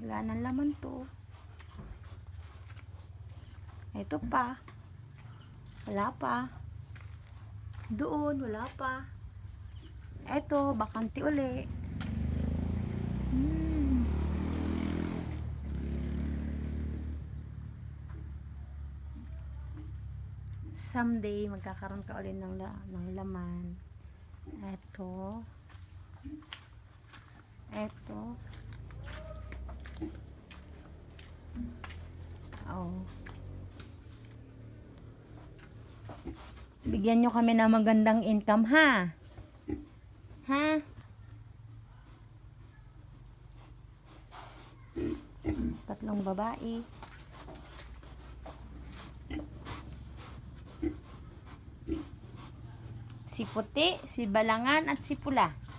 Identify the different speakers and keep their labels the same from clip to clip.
Speaker 1: Wala nang laman to. Ito pa. Wala pa. Doon, wala pa. Ito, bakante uli. Hmm. Someday, magkakaroon ka ulit ng, ng laman. Ito. Ito. Oh. Bigyan nyo kami ng magandang income, ha? Ha? Tatlong babae. Si puti, si balangan, at si pula.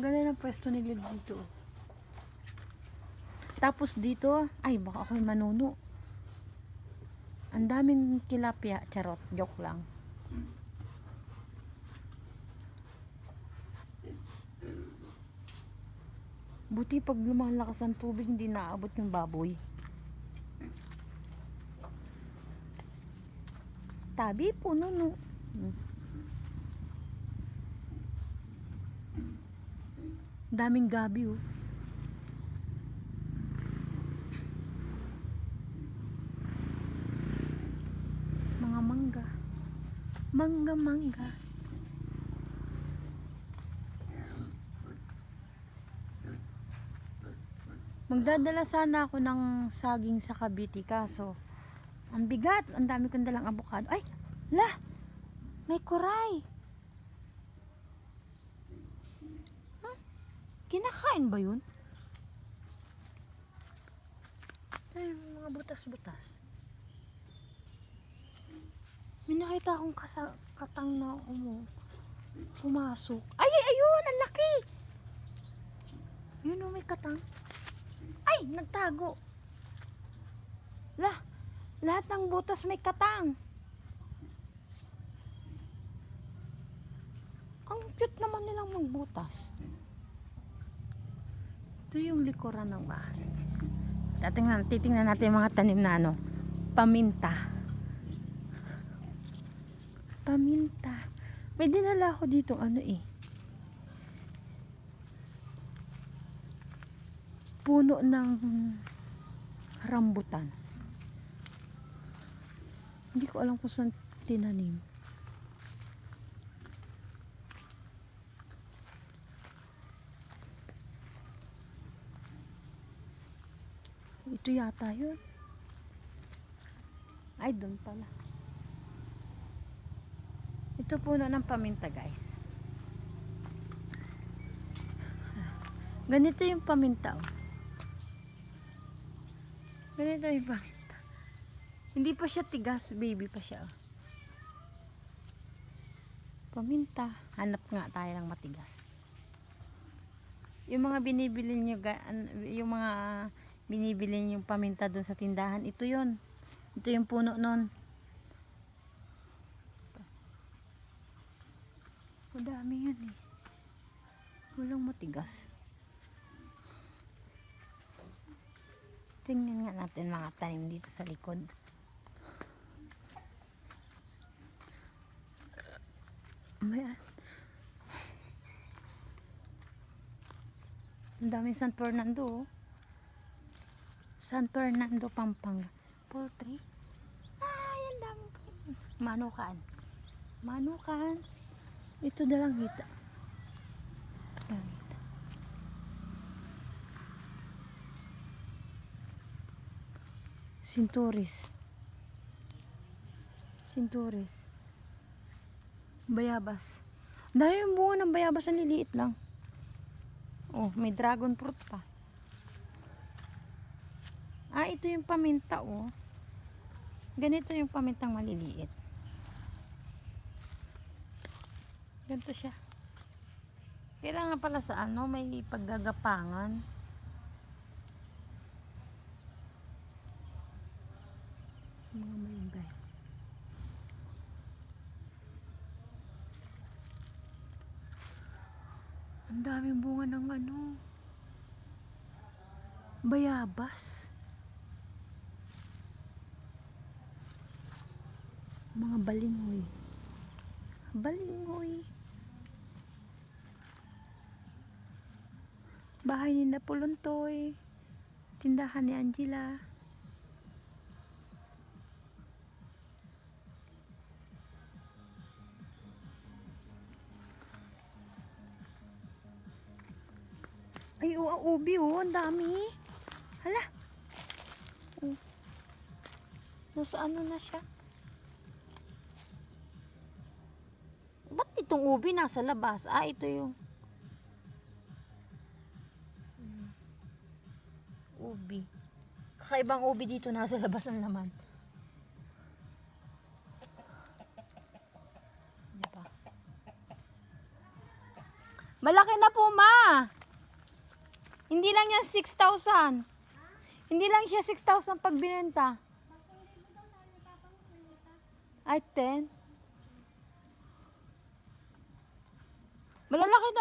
Speaker 1: Ang ganda ng pwesto ni Lid dito. Tapos dito, ay baka ako'y manuno. Ang daming tilapia, charot, joke lang. Buti pag lumalakas ang tubig, hindi naabot yung baboy. Tabi, puno, no. Hmm. Daming gabi, oh. Mga mangga. Mangga, mangga. Magdadala sana ako ng saging sa Cavite kaso ang bigat, ang dami kong dalang avocado. Ay, la, may kuray. Kinakain ba yun? Ay, mga butas-butas. May nakita akong kasa, katang na umu, pumasok. Ay, ay, ayun, ang laki. Yun o, may katang. Ay, nagtago. Lah, lahat ng butas may katang. Ang cute naman nilang magbutas. Ito yung likuran ng bahay. Tatingnan, titingnan natin yung mga tanim na ano. Paminta. Paminta. May dinala ako dito ano eh. Puno ng rambutan. Hindi ko alam kung saan tinanim. Ito yata yun. Ay, doon pala. Ito puno ng paminta, guys. Ganito yung paminta, oh. Ganito yung paminta. Hindi pa siya tigas, baby pa siya, oh. Paminta. Hanap nga tayo ng matigas. Yung mga binibili nyo, yung mga binibili yung paminta doon sa tindahan, ito yun. Ito yung puno nun. Madami yan eh. Walang matigas. Tingnan nga natin mga tanim dito sa likod. May Ang daming San Fernando. oh. San Fernando, Pampanga. Poultry. Ay, ang dami. Manukan. Manukan. Ito na lang hita. Langita. Sinturis. Sinturis. Bayabas. Dahil yung bunga ng bayabas ang liliit lang. Oh, may dragon fruit pa. Ah, ito yung paminta oh. Ganito yung pamintang maliliit. Ganito siya. Kailangan pala sa ano, may paggagapangan. Mga maingay. Ang daming bunga ng ano, bayabas. Balingoy. Balingoy. Bahay ni Napuluntoy. Tindahan ni Angela. Ay, oh, ang ubi, oh. Ang dami. Hala. Oh. Nasa ano na siya? Ba't itong ubi nasa labas? Ah, ito yung... Ubi. Kakaibang ubi dito nasa labas ng laman. Malaki na po, ma! Hindi lang yan 6,000. Hindi lang siya 6,000 pag binenta. Ay, 10. Malalaki na.